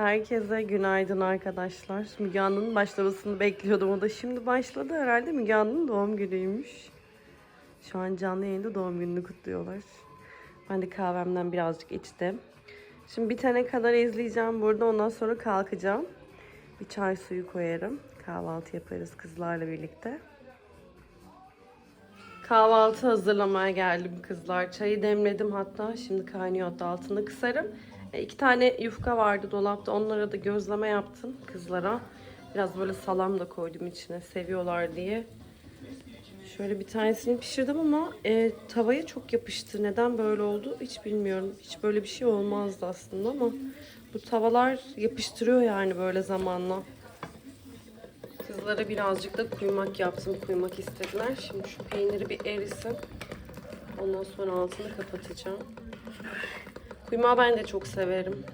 Herkese günaydın arkadaşlar. Müge Anlı'nın başlamasını bekliyordum. O da şimdi başladı herhalde. Müge Anlı'nın doğum günüymüş. Şu an canlı yayında doğum gününü kutluyorlar. Ben de kahvemden birazcık içtim. Şimdi bitene kadar izleyeceğim burada. Ondan sonra kalkacağım. Bir çay suyu koyarım. Kahvaltı yaparız kızlarla birlikte. Kahvaltı hazırlamaya geldim kızlar. Çayı demledim hatta. Şimdi kaynıyor hatta altını kısarım. E, iki tane yufka vardı dolapta. Onlara da gözleme yaptım kızlara. Biraz böyle salam da koydum içine. Seviyorlar diye. Şöyle bir tanesini pişirdim ama e, tavaya çok yapıştı. Neden böyle oldu hiç bilmiyorum. Hiç böyle bir şey olmazdı aslında ama bu tavalar yapıştırıyor yani böyle zamanla. Kızlara birazcık da kuymak yaptım. Kuymak istediler. Şimdi şu peyniri bir erisin. Ondan sonra altını kapatacağım. Kuymağı ben de çok severim.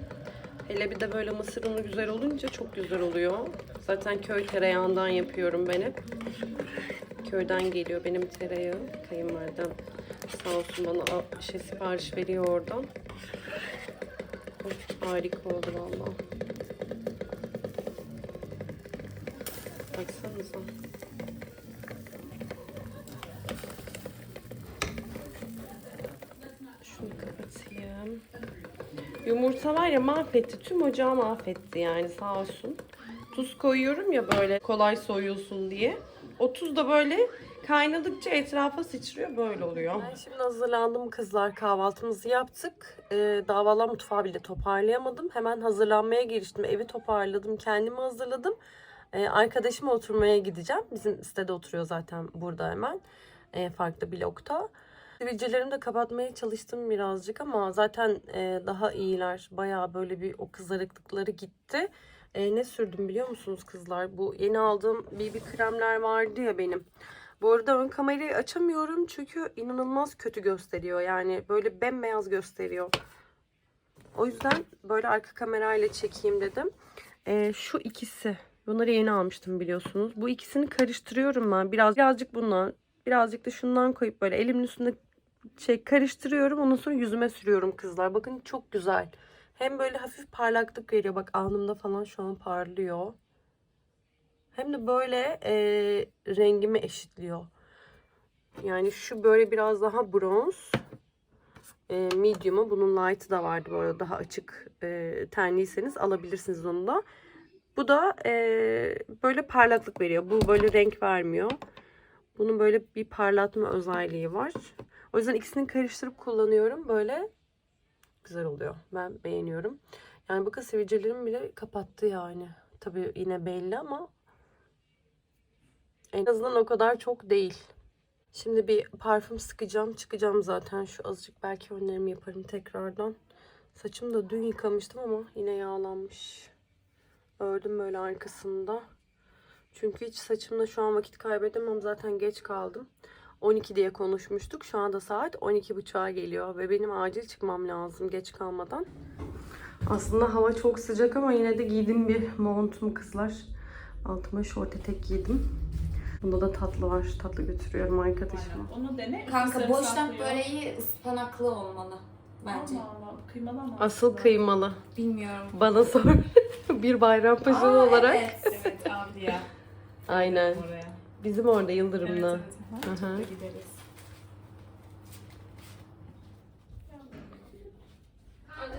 Hele bir de böyle mısır unu güzel olunca çok güzel oluyor. Zaten köy tereyağından yapıyorum ben hep. Köyden geliyor benim tereyağı. Kayınvalidem sağ olsun bana şey sipariş veriyor oradan. Of, harika oldu valla. Baksanıza. Şunu kapatayım. Yumurta var ya mahvetti. Tüm ocağı mahvetti yani sağ olsun. Tuz koyuyorum ya böyle kolay soyulsun diye. O tuz da böyle kaynadıkça etrafa sıçrıyor böyle oluyor. Ben şimdi hazırlandım kızlar kahvaltımızı yaptık. Ee, daha valla mutfağı bile toparlayamadım. Hemen hazırlanmaya giriştim. Evi toparladım kendimi hazırladım. Ee, arkadaşıma oturmaya gideceğim. Bizim sitede oturuyor zaten burada hemen. Ee, farklı blokta. Sivilcelerimi de kapatmaya çalıştım birazcık ama zaten e, daha iyiler. Bayağı böyle bir o kızarıklıkları gitti. E, ne sürdüm biliyor musunuz kızlar? Bu yeni aldığım BB kremler vardı ya benim. Bu arada ön kamerayı açamıyorum çünkü inanılmaz kötü gösteriyor. Yani böyle bembeyaz gösteriyor. O yüzden böyle arka kamerayla çekeyim dedim. E, şu ikisi. Bunları yeni almıştım biliyorsunuz. Bu ikisini karıştırıyorum ben. Biraz birazcık bundan, birazcık da şundan koyup böyle elimin üstünde şey karıştırıyorum. Ondan sonra yüzüme sürüyorum kızlar. Bakın çok güzel. Hem böyle hafif parlaklık veriyor. Bak alnımda falan şu an parlıyor. Hem de böyle e, rengimi eşitliyor. Yani şu böyle biraz daha bronz. E, medium'u. Bunun light'ı da vardı bu. Daha açık e, tenliyseniz alabilirsiniz onu da. Bu da e, böyle parlaklık veriyor. Bu böyle renk vermiyor. Bunun böyle bir parlatma özelliği var. O yüzden ikisini karıştırıp kullanıyorum. Böyle güzel oluyor. Ben beğeniyorum. Yani bakın sivilcelerimi bile kapattı yani. Tabii yine belli ama en azından o kadar çok değil. Şimdi bir parfüm sıkacağım. Çıkacağım zaten. Şu azıcık belki önlerimi yaparım tekrardan. Saçımı da dün yıkamıştım ama yine yağlanmış. Ördüm böyle arkasında. Çünkü hiç saçımda şu an vakit kaybedemem. Zaten geç kaldım. 12 diye konuşmuştuk. Şu anda saat 12.30'a geliyor ve benim acil çıkmam lazım geç kalmadan. Aslında hava çok sıcak ama yine de giydim bir montum kızlar. Altıma şort etek giydim. Bunda da tatlı var. Tatlı götürüyorum arkadaşıma. Onu dene. Kanka boşnak böreği ıspanaklı olmalı bence. Allah Allah. Kıymalı ama. Asıl kıymalı. Bilmiyorum. Bana sor. bir Bayrampaşa Aa, olarak. Evet. Evet Avliya. Aynen. Oraya. Bizim orada Evet, Yıldırım'da. evet. Hı hı. Gideriz.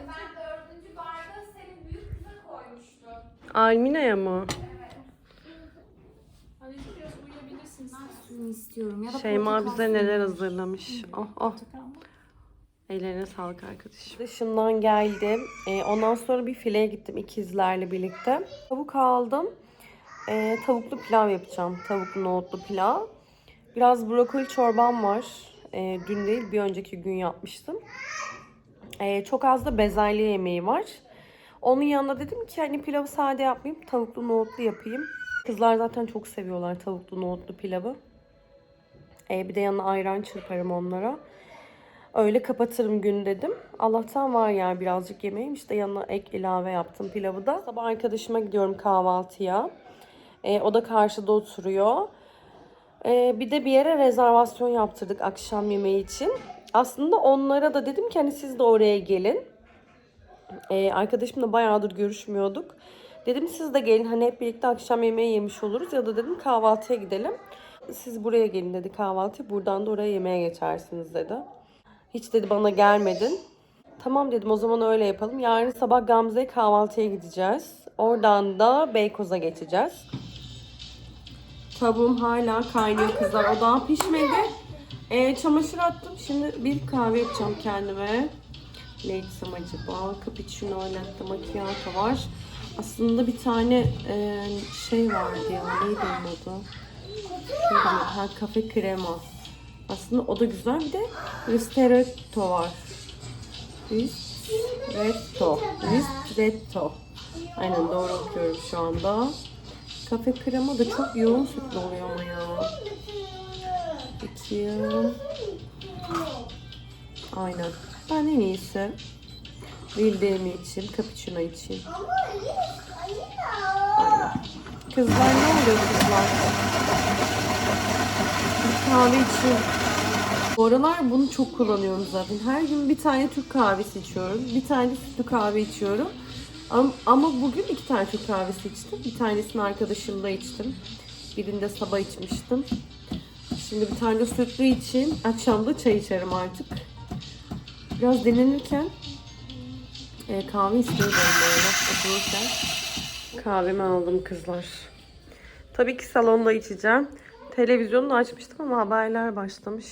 Ben dördüncü bardağı senin büyük kıza koymuştum. Almina'ya mı? Hadi biraz uyuyabilirsiniz. Suyunu istiyorum. Ya da Şeyma portakal bize suyu. neler hazırlamış. Oh oh. Ellerine sağlık arkadaşım. Dışından geldim. Ee, ondan sonra bir fileye gittim ikizlerle birlikte. Tavuk aldım. Ee, tavuklu pilav yapacağım. Tavuklu nohutlu pilav. Biraz brokoli çorbam var. Ee, dün değil bir önceki gün yapmıştım. Ee, çok az da bezelye yemeği var. Onun yanında dedim ki hani pilavı sade yapmayayım. Tavuklu nohutlu yapayım. Kızlar zaten çok seviyorlar tavuklu nohutlu pilavı. Ee, bir de yanına ayran çırparım onlara. Öyle kapatırım gün dedim. Allah'tan var yani birazcık yemeğim. İşte yanına ek ilave yaptım pilavı da. Sabah arkadaşıma gidiyorum kahvaltıya. Ee, o da karşıda oturuyor. Ee, bir de bir yere rezervasyon yaptırdık akşam yemeği için. Aslında onlara da dedim ki hani siz de oraya gelin. Ee, arkadaşımla bayağıdır görüşmüyorduk. Dedim siz de gelin hani hep birlikte akşam yemeği yemiş oluruz ya da dedim kahvaltıya gidelim. Siz buraya gelin dedi kahvaltı. Buradan da oraya yemeğe geçersiniz dedi. Hiç dedi bana gelmedin. Tamam dedim o zaman öyle yapalım. Yarın sabah Gamze'ye kahvaltıya gideceğiz. Oradan da Beykoz'a geçeceğiz. Tavuğum hala kaynıyor kızlar. O daha pişmedi. Ee, çamaşır attım. Şimdi bir kahve yapacağım kendime. Ne içsem acaba? Cappuccino latte macchiato var. Aslında bir tane e, şey vardı ya. Neydi onun adı? Ha, kafe krema. Aslında o da güzel. Bir de ristretto var. Ristretto. Ristretto. Aynen doğru okuyorum şu anda. Kafe krema da çok yoğun sütlü oluyor ama ya. Bakayım. Aynen. Ben en iyisi bildiğimi içeyim. Cappuccino içeyim. Aynen. Kızlar ne oluyor kızlar? Bir kahve içiyorum. Bu aralar bunu çok kullanıyorum zaten. Her gün bir tane Türk kahvesi içiyorum. Bir tane sütlü kahve içiyorum. Ama, ama bugün iki tane Türk kahvesi içtim. Bir tanesini arkadaşımla içtim. Birinde sabah içmiştim. Şimdi bir tane sütlü için akşam da çay içerim artık. Biraz dinlenirken e, kahve istiyorum böyle otururken. Kahvemi aldım kızlar. Tabii ki salonda içeceğim. Televizyonu açmıştım ama haberler başlamış.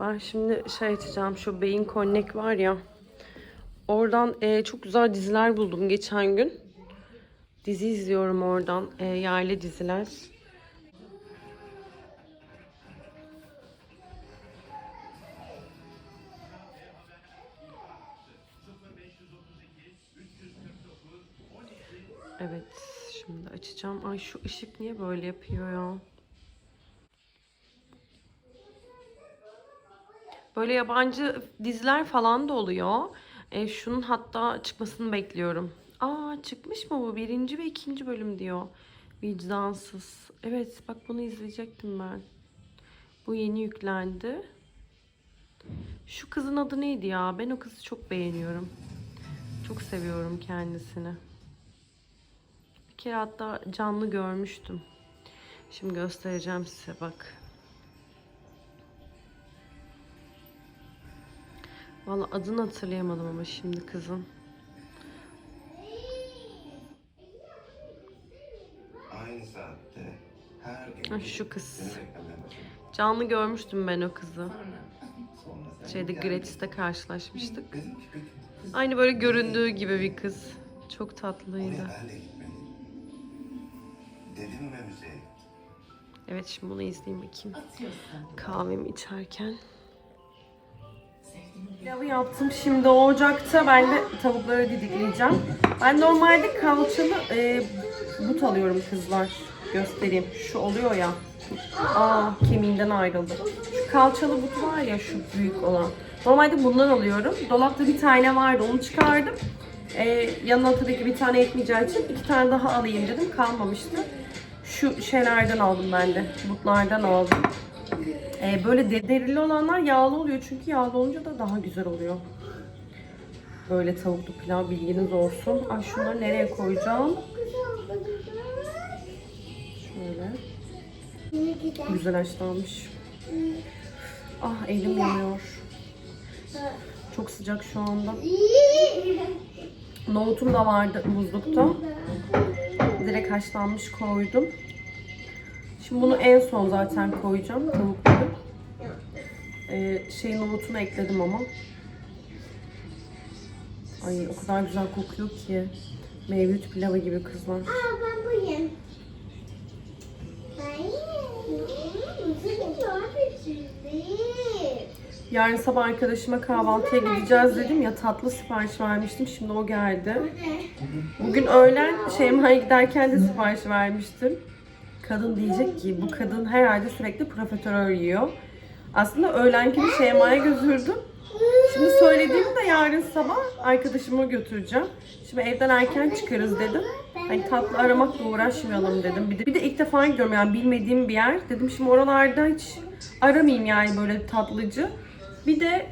Ben şimdi şey açacağım şu Beyin Connect var ya. Oradan e, çok güzel diziler buldum geçen gün. Dizi izliyorum oradan. E, yerli diziler. Evet, şimdi açacağım. Ay şu ışık niye böyle yapıyor ya? Böyle yabancı diziler falan da oluyor. E, şunun hatta çıkmasını bekliyorum. Aa çıkmış mı bu? Birinci ve ikinci bölüm diyor. Vicdansız. Evet bak bunu izleyecektim ben. Bu yeni yüklendi. Şu kızın adı neydi ya? Ben o kızı çok beğeniyorum. Çok seviyorum kendisini. Bir kere hatta canlı görmüştüm. Şimdi göstereceğim size bak. Vallahi adını hatırlayamadım ama şimdi kızın. Aynı saatte her gün Ha, şu kız. Canlı görmüştüm ben o kızı. Şeyde geldin. Gratis'te karşılaşmıştık. Aynı böyle göründüğü gibi bir kız. Çok tatlıydı. Dedim ve müzeye. Evet şimdi bunu izleyeyim bakayım. Kahvemi içerken. Pilavı yaptım. Şimdi ocakta ben de tavukları didikleyeceğim. Ben normalde kalçalı e, but alıyorum kızlar. Göstereyim. Şu oluyor ya. Aa kemiğinden ayrıldı. Şu kalçalı but var ya şu büyük olan. Normalde bundan alıyorum. Dolapta bir tane vardı onu çıkardım. E, yanına tabii ki bir tane yetmeyeceği için iki tane daha alayım dedim. Kalmamıştı. Şu şeylerden aldım ben de. Butlardan aldım. Ee, böyle de- derili olanlar yağlı oluyor çünkü yağlı olunca da daha güzel oluyor. Böyle tavuklu pilav bilginiz olsun. Ay şunları nereye koyacağım? Şöyle. Güzel haşlanmış. Ah elim yanıyor. Çok sıcak şu anda. Nohutum da vardı buzlukta. Direkt haşlanmış koydum. Şimdi bunu en son zaten koyacağım tavukları. Ee, şey nohutunu ekledim ama. Ay o kadar güzel kokuyor ki. Mevlüt pilavı gibi kızlar. ben buyum. Yarın sabah arkadaşıma kahvaltıya gideceğiz dedim ya tatlı sipariş vermiştim. Şimdi o geldi. Bugün öğlen Şeyma'ya giderken de sipariş vermiştim. Kadın diyecek ki bu kadın herhalde sürekli profiterol yiyor. Aslında öğlenkini Şeyma'ya götürdüm. Şimdi söylediğimde yarın sabah arkadaşıma götüreceğim. Şimdi evden erken çıkarız dedim. Hani tatlı aramakla uğraşmayalım dedim. Bir de, bir de ilk defa gidiyorum yani bilmediğim bir yer. Dedim şimdi oralarda hiç aramayayım yani böyle tatlıcı. Bir de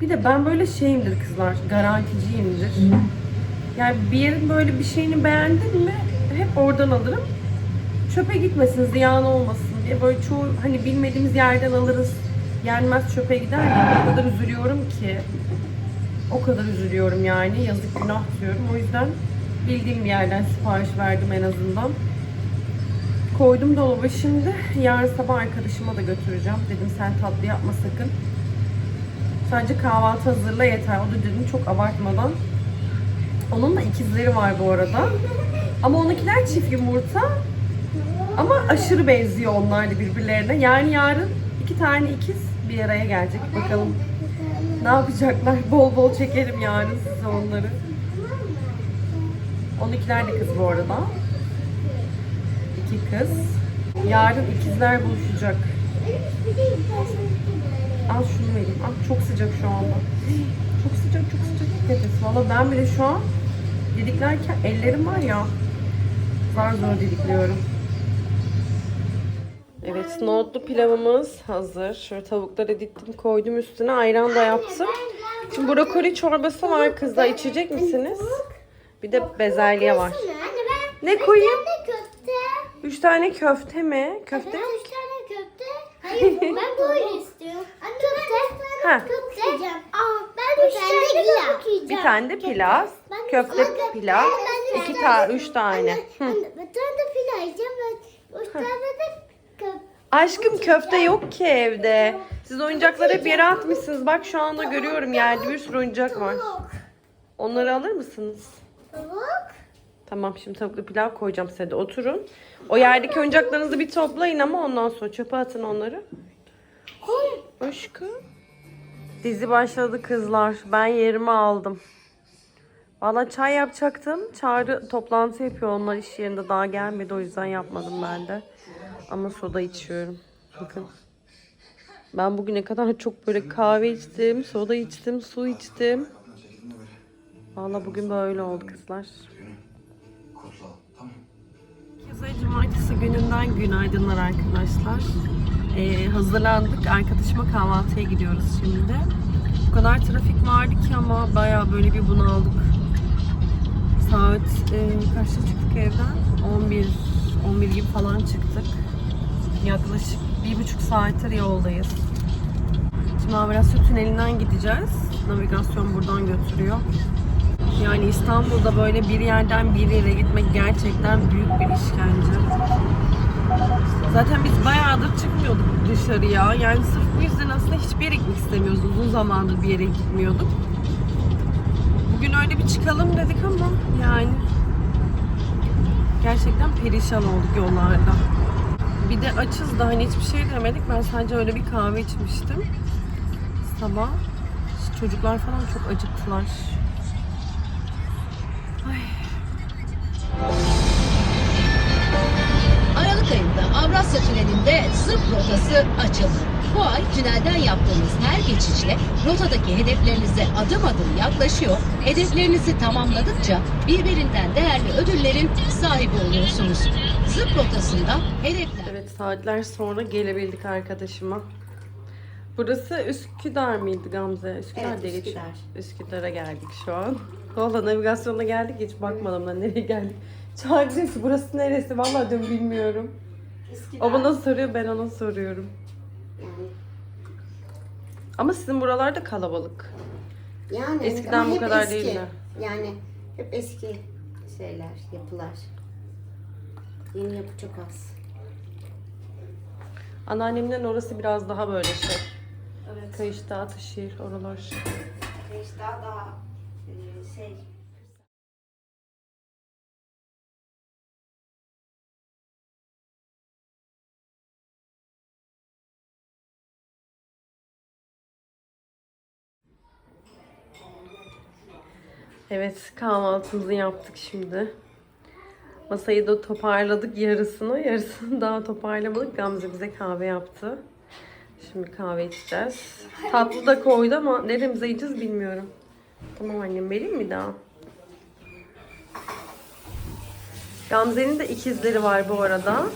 Bir de ben böyle şeyimdir kızlar, garanticiyimdir. Yani bir yerin böyle bir şeyini beğendim mi hep oradan alırım. Çöpe gitmesin, ziyan olmasın diye böyle çoğu hani bilmediğimiz yerden alırız. Yenmez çöpe gider ya o kadar üzülüyorum ki. O kadar üzülüyorum yani. Yazık günah diyorum. O yüzden bildiğim bir yerden sipariş verdim en azından. Koydum dolaba şimdi. Yarın sabah arkadaşıma da götüreceğim. Dedim sen tatlı yapma sakın. Sadece kahvaltı hazırla yeter. O da dedim çok abartmadan. Onun da ikizleri var bu arada. Ama onunkiler çift yumurta. Ama aşırı benziyor onlar da birbirlerine. Yani yarın iki tane ikiz bir araya gelecek. Bakalım ne yapacaklar? Bol bol çekerim yarın size onları. Onunkiler de kız bu arada. İki kız. Yarın ikizler buluşacak. Al şunu vereyim. Al çok sıcak şu anda. Çok sıcak çok sıcak. Et. Valla ben bile şu an didiklerken ellerim var ya. Zar zor didikliyorum. Evet, nohutlu pilavımız hazır. Şöyle tavukları diktim, koydum üstüne. Ayran da yaptım. Şimdi brokoli çorbası var kızlar. İçecek misiniz? Bir de bezelye var. Ne koyayım? Üç tane köfte mi? Köfte yok. Üç tane köfte. Hayır ben böyle istiyorum. Anne köfte. Ha. Köfte. Aa üç tane pilav. Bir tane de pilav. Ben- Köfte pilav. ben üç iki tane- tane, üç tane. Hı. Anne, bir tane de pilav yiyeceğim. Ben üç tane de köfte. Aşkım köfte yok ki evde. Siz oyuncakları hep yere atmışsınız. Bak şu anda görüyorum yerde bir sürü oyuncak var. Onları alır mısınız? Tavuk. Tamam şimdi tavuklu pilav koyacağım size de oturun. O yerdeki oyuncaklarınızı bir toplayın ama ondan sonra çöpe atın onları. Aşkım. Dizi başladı kızlar. Ben yerimi aldım. Valla çay yapacaktım. Çağrı toplantı yapıyor onlar iş yerinde daha gelmedi o yüzden yapmadım ben de. Ama soda içiyorum. Bakın. Ben bugüne kadar çok böyle kahve içtim, soda içtim, su içtim. Valla bugün böyle oldu kızlar. Herkese cumartesi gününden günaydınlar arkadaşlar. Ee, hazırlandık. Arkadaşıma kahvaltıya gidiyoruz şimdi. Bu kadar trafik vardı ki ama baya böyle bir bunaldık. Saat e, kaçta çıktık evden? 11, 11 gibi falan çıktık. Yaklaşık bir buçuk saattir yoldayız. Şimdi Avrasya Tüneli'nden gideceğiz. Navigasyon buradan götürüyor. Yani İstanbul'da böyle bir yerden bir yere gitmek gerçekten büyük bir işkence. Zaten biz bayağıdır çıkmıyorduk dışarıya. Yani sırf bu yüzden aslında hiçbir yere gitmek istemiyoruz. Uzun zamandır bir yere gitmiyorduk. Bugün öyle bir çıkalım dedik ama yani gerçekten perişan olduk yollarda. Bir de açız da hani hiçbir şey demedik. Ben sadece öyle bir kahve içmiştim. Sabah. Çocuklar falan çok acıktılar. Avrasya Tüneli'nde Sırp rotası açıldı. Bu ay tünelden yaptığınız her geçişle rotadaki hedeflerinize adım adım yaklaşıyor. Hedeflerinizi tamamladıkça birbirinden değerli ödüllerin sahibi oluyorsunuz. Zıp rotasında hedefler Evet saatler sonra gelebildik arkadaşıma. Burası Üsküdar mıydı Gamze? Üsküdar Evet. Üsküdar. Üsküdar'a geldik şu an. Valla navigasyona geldik hiç bakmadım da nereye geldik. Çağrı burası neresi? Valla dün bilmiyorum. O bana soruyor ben ona soruyorum. Ama sizin buralarda kalabalık. Yani Eskiden bu kadar eski. değildi. Yani hep eski şeyler, yapılar. Yeni yapı çok az. Anneannemden orası biraz daha böyle şey. Evet. Kayışta, Atışehir, oralar. Daha daha e, şey Evet kahvaltımızı yaptık şimdi. Masayı da toparladık yarısını. Yarısını daha toparlamadık. Gamze bize kahve yaptı. Şimdi kahve içeceğiz. Tatlı da koydu ama neremize yiyeceğiz bilmiyorum. Tamam annem vereyim mi daha? Gamze'nin de ikizleri var bu arada.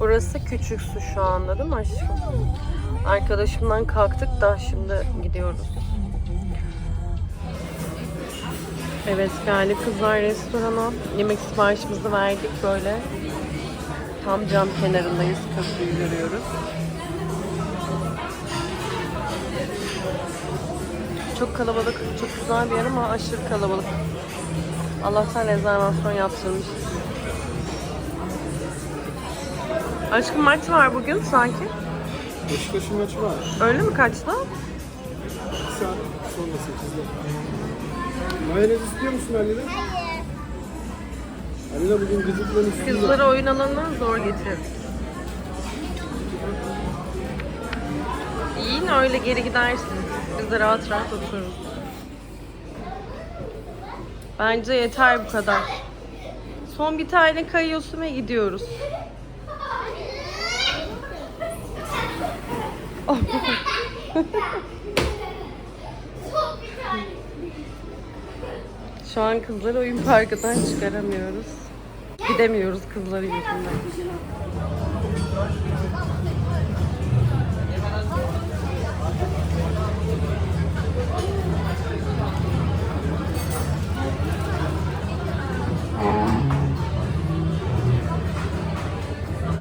Burası küçük su şu anda değil mi aşkım? Arkadaşımdan kalktık da şimdi gidiyoruz. Evet geldik kızlar restorana. Yemek siparişimizi verdik böyle. Tam cam kenarındayız. Köprüyü görüyoruz. Çok kalabalık, çok güzel bir yer ama aşırı kalabalık. Allah'tan rezervasyon yaptırmışız. Aşkım maç var bugün sanki. Beşiktaş'ın maçı var. Öyle mi kaçta? 2 saat sonra 8'de. Mayonez istiyor musun Halil'e? Hayır. Halil'e bugün gıcıkların üstünde. Kızları oyun alanına zor getirdik. Yiyin öyle geri gidersiniz. Biz de rahat rahat otururuz. Bence yeter bu kadar. Son bir tane kayıyorsun ve gidiyoruz. Şu an kızları oyun parkından çıkaramıyoruz. Gidemiyoruz kızları yüzünden.